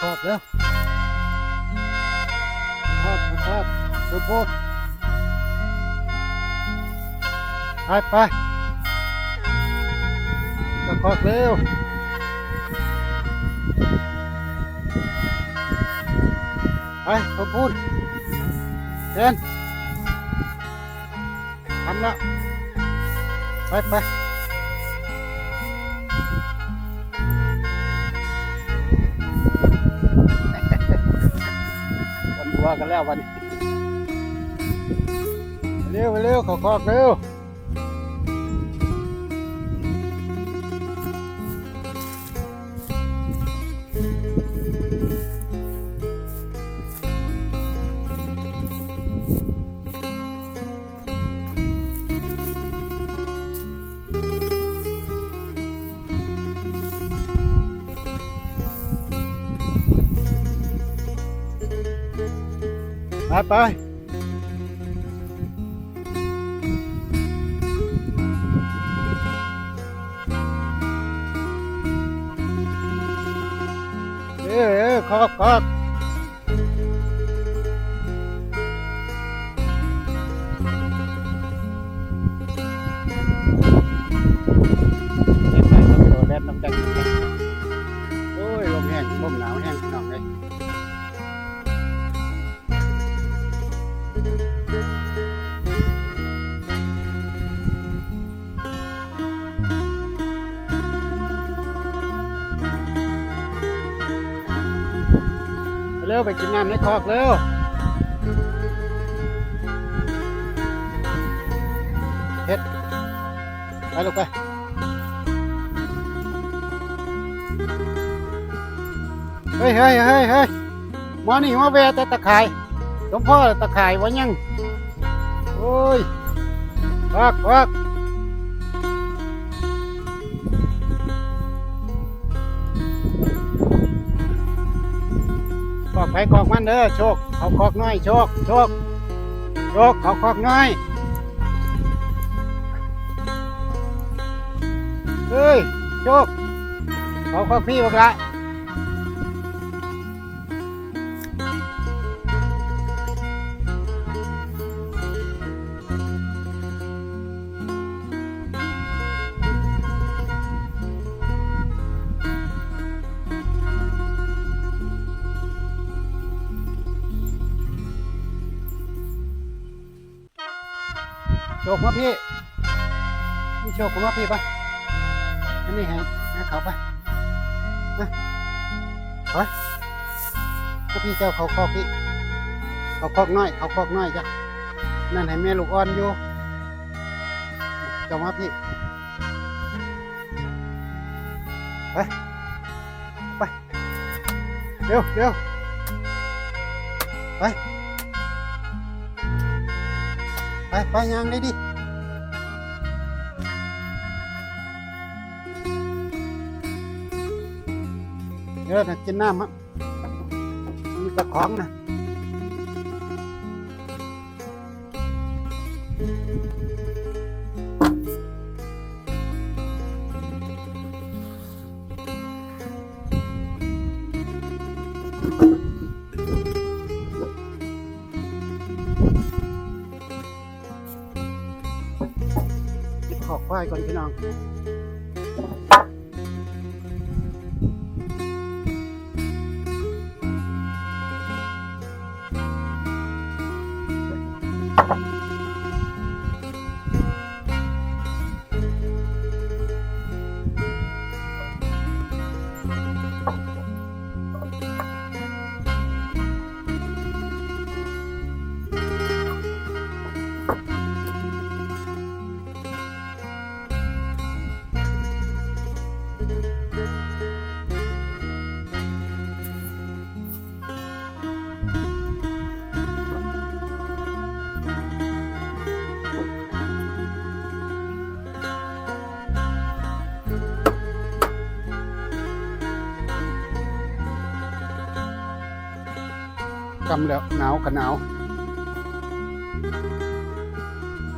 ขอบแล้วขอบขอบสุโพดไปไปจะขอบเร็วไปสมพูดเดินทำแล้วไปไป วันบัวกันแล้ววันนี้เร็วเร็วขอคอกเร็ว ไปไปเออเออคอกคอก วไปกินน้ำในคอกเร็วเฮ็ดไปลูกไปเฮ้ยเฮ้ยเฮ้ยเฮ้ยมานี่มาแวะแต่ตะข่ายหลวงพ่อตะข่ายวะยังโอ้ยคอกคอก อกไปกอกมันเด้อโชคเขาคอกน้อยโชคโชคโชคเขาคอกน้อยเฮ้ยโชคเขาคอกพี่บอกละ ชคมาพี่นี่โชคมาพี่ไปอันนี้ให้ให้เขาไปนะไปก็พี่เจ้าเขาคอกพี่เขาคอกน้อย เขาคอกน้อยจ้ะนั่นให้แม่ลูกอ่อนอยู่เจ้ามาพี่ไปไปเร็วเร็วไป ไปไปยังได้ดิเออนะกินน้ำมั้งมีตะของนะ ควายก่อนพี่น้องำแล้วหนาวกับหนาว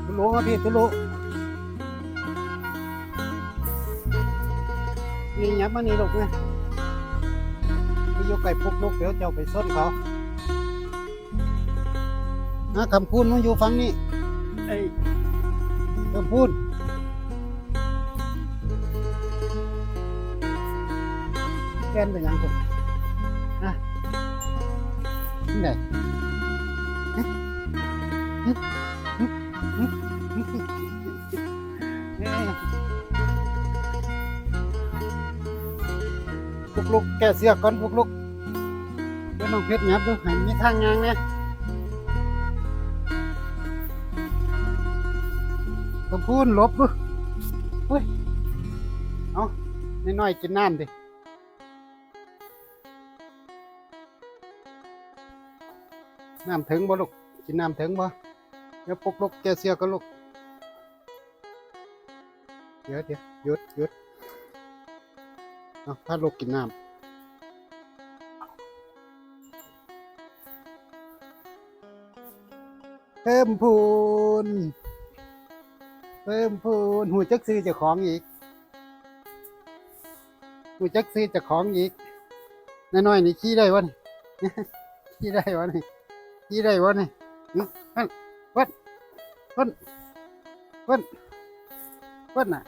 ตุลุครับพี่ตุลุนี่ยับมานี่ลูกนะไปอยู่ไกลปุกลุกเดี๋ยวเจ้าไปส้นเขานะคำพูนมันอยู่ฟังนี่ไอ้คำพูนแกนเป็นหยังคุณนะ นี่ไหนลุกลุกแกเสียก่อนปุกลุกเดี๋ยวน้องเพชรหยับดูให้มีทางยางเนี่ยกำพูนลบดูเฮ้ย เอาน้อยๆกินน้ำดิ น้ำถึงบ่ลูกกินน้ำถึงบ่เดี๋ยวปลุกลูกแกเสียก็ลูกเดี๋ยวเดี๋ยวหยุดหยุดเอาพาลูกกินน้ำเพิ่มพูน เพิ่มพูน หูจักซื้อจ้าของอีก หูจักซื้อจ้าของอีก น้อยๆนี่ขี้ได้วะนี่ขี้ได้วะนี่ ขี้ได้วะนี่หึวันวันวันวันวันน่ะ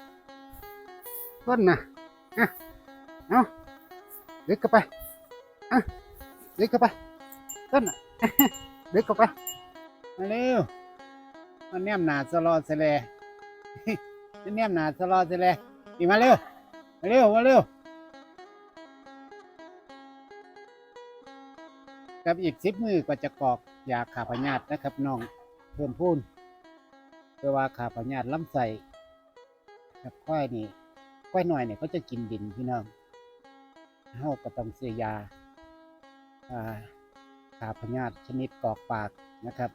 วันน่ะอะเอาเด็กเข้าไปอะเด็กเข้าไปวันน่ะเด็กเข้าไปมาเร็วมันแนมหนาสลอสแลมันแนมหนาสลอสแลดีมาเร็วมาเร็วมาเร็ว กับอีกสิบมือก็จะกอกยาขาพยาธินะครับน้องเพิ่มพูนเพื่อว่าขาพยาธิลำไส้ครับควายนี่ควายหน่อยเนี่ยเขาจะกินดินพี่น้องเฮาก็ต้องซื้อยาขาพยาธิชนิดกรอกปากนะครับ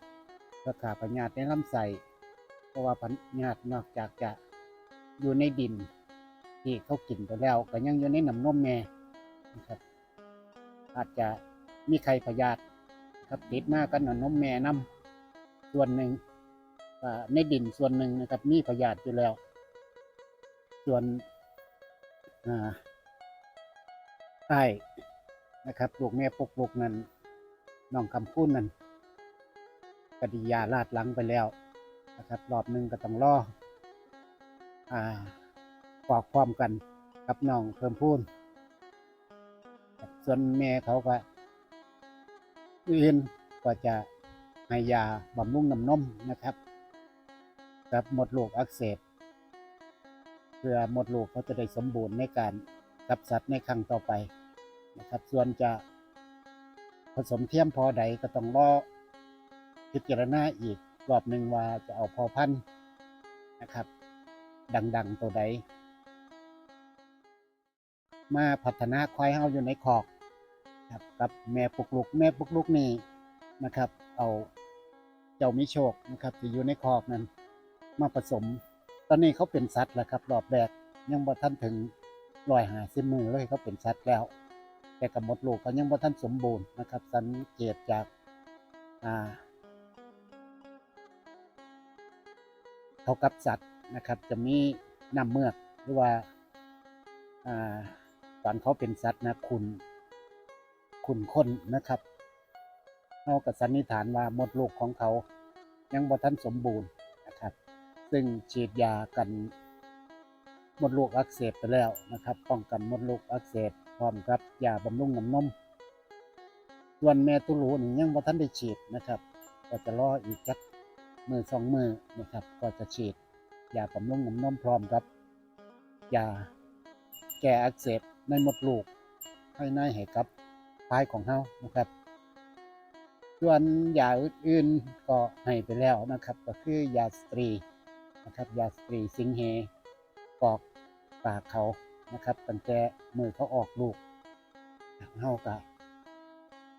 เพื่อขาพยาธิในลำไส้เพราะว่าพยาธินอกจากจะอยู่ในดินที่เขากินไปแล้วก็ยังอยู่ในน้ำนมแม่นะครับอาจจะ มีไข่พยาธิครับติดมากกันนมแม่น้ำส่วนหนึ่งในดินส่วนหนึ่งนะครับ มีพยาธิอยู่แล้ว ส่วนใต้นะครับลูกแม่ปกลูกนั้นน้องคำพูดนั้นกดิยาลาดหลังไปแล้วนะครับ รอบหนึ่งก็ต้องรออ่าฟอกความกันกับน้องเพิ่มพูนส่วนแม่เขาก็ อื่นก็จะให้ยาบำรุงน้ำนมนะครับ กับหมดลูกอักเสบเพื่อหมดลูกเขาจะได้สมบูรณ์ในการกับสัตว์ในครั้งต่อไปนะครับ ส่วนจะผสมเทียมพอใดก็ต้องรอพิจารณาอีกรอบหนึ่งว่าจะเอาพอพันธุ์นะครับ ดัง ๆ ตัวใด มาพัฒนาควายเฮาอยู่ในคอก ครับกับแม่ปุกลุก แม่ปุกลุกนี่นะครับ เอาเจ้ามิโชคนะครับที่อยู่ในคอกนั้น มาผสม ตอนนี้เขาเป็นสัตว์แล้วครับรอบแรกยังบ่ทันถึงรอยหาสิมือเลยเขาเป็นสัตว์แล้ว แต่กับมดลูกเขายังบ่ทันสมบูรณ์นะครับ สังเกตจากอ่าเขากับสัตว์นะครับ จะมีน้ำเมือกหรือว่า อ่า ตอนเขาเป็นสัตว์นะคุณ คุณคนนะครับเรากับสันนิษฐานว่ามดลูกของเขายังบ่ทันสมบูรณ์นะครับ ซึ่งฉีดยากันมดลูกอักเสบไปแล้วนะครับ ป้องกันมดลูกอักเสบพร้อมกับยาบำรุงน้ำนมส่วนแม่ตุลูนี่ยังบ่ทันได้ฉีดนะครับ ก็จะรออีกจักมือสองมือนะครับ ก็จะฉีดยาบำรุงน้ำนมพร้อมกับยาแก้อักเสบในมดลูกให้ในให้กับ พายของเฮานะครับ ส่วนยาอื่นๆก็ให้ไปแล้วนะครับ ก็คือยาสตรีนะครับยาสตรีสิงเหกอกปากเขานะครับตั้งแต่มือเขาออกลูกเฮาก็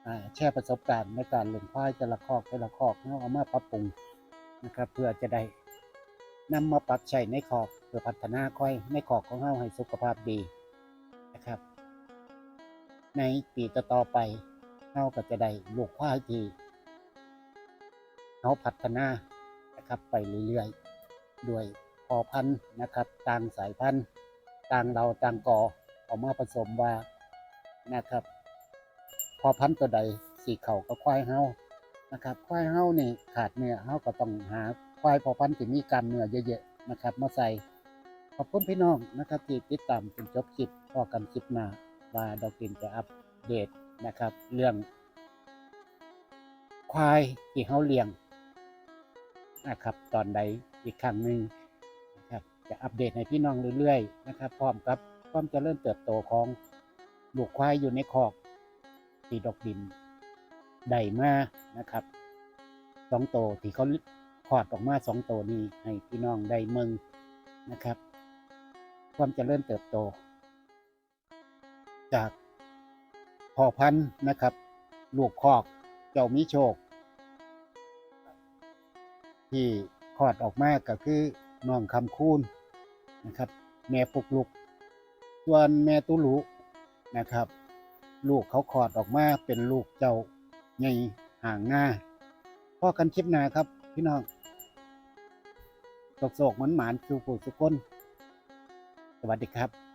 อ่าแชร์ประสบการณ์ในการเลี้ยงควายแต่ละคอกแต่ละคอกเฮาเอามาปรับปรุงนะครับ เพื่อจะได้นำมาปรับใช้ในคอกเพื่อพัฒนาควายในคอกของเฮาให้สุขภาพดี ในปีต่อๆไปเฮาก็จะได้ลูกควายที่เฮาพัฒนานะครับไปเรื่อยๆ ด้วยพอพันธุ์นะครับต่างสายพันธุ์ต่างเราต่างกอเอามาผสมว่านะครับ พอพันธุ์ตัวใดสีเขาก็ควายเฮานะครับควายเฮานี่ขาดเนื้อเฮาก็ต้องหาควายพอพันธุ์ที่มีกล้ามเนื้อเยอะๆนะครับมาใส่ขอบคุณพี่น้องนะครับที่ติดตามจนจบคลิปพอกันคลิปหน้า ว่าดอกดินจะอัปเดตนะครับ เรื่อง ควายที่เฮาเลี้ยงนะครับ ตอนใดอีกครั้งหนึ่งนะครับ จะอัปเดตให้พี่น้องเรื่อยๆนะครับ พร้อมกับความเจริญเติบโตของลูกควายอยู่ในคอกที่ดอกดินได้มานะครับสองโตวที่เขาคลอดออกมาสองโตวนี้ให้พี่น้องได้เมืองนะครับ ความเจริญเติบโต จากพ่อพันธุ์นะครับ ลูกคอกเจ้ามีโชค ที่คลอดออกมาก็คือน้องคำคูณนะครับ แม่ปุกลุก ส่วนแม่ตุลุนะครับ ลูกเขาคลอดออกมาเป็นลูกเจ้าใหญ่ห่างหน้าพ่อกันคลิปหน้าครับ พี่น้องโศกๆหมันหมานสู่ผู้สุกคนสวัสดีครับ